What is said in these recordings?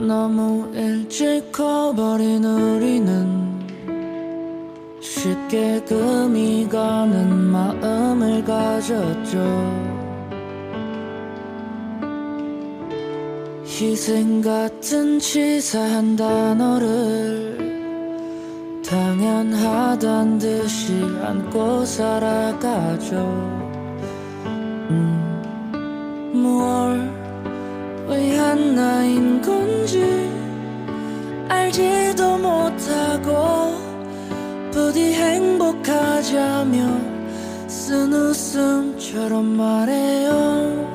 너무 일찍 커버린 우리는 쉽게 금이 가는 마음을 가졌죠. 희생 같은 치사한 단어를 당연하단 듯이 안고 살아가죠. 음, 부디 행복하자며 쓴 웃음처럼 말해요.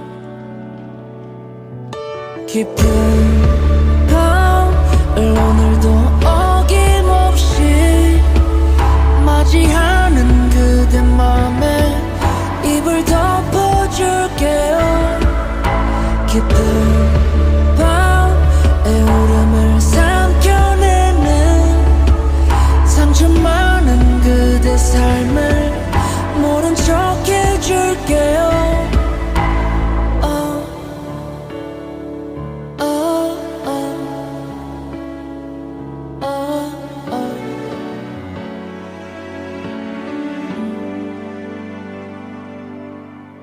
깊은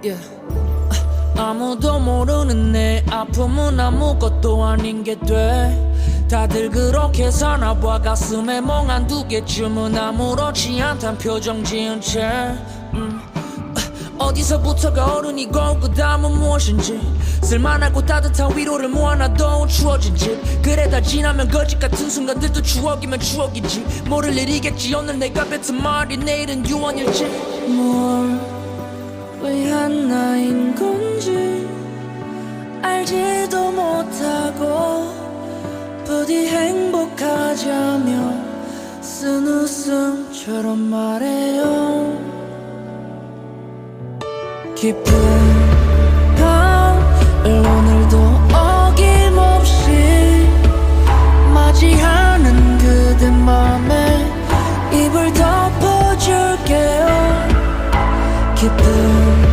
Yeah. 아무도 모르는 내 아픔은 아무것도 아닌 게 돼. 다들 그렇게 사나봐. 가슴에 멍한 두 개쯤은 아무렇지 않단 표정 지은 채. 음. 어디서부터가 어른이고 그 다음은 무엇인지. 쓸만하고 따뜻한 위로를 모아놔도 추워진 집 그래 다 지나면 거짓 같은 순간들도 추억이면 추억이지. 모를 일이겠지. 오늘 내가 뱉은 말이 내일은 유언일지. 뭘 위한 나인 건지 알지도 못하고 부디 행복하자며 쓴 웃음처럼 말해요. 깊은 Get burn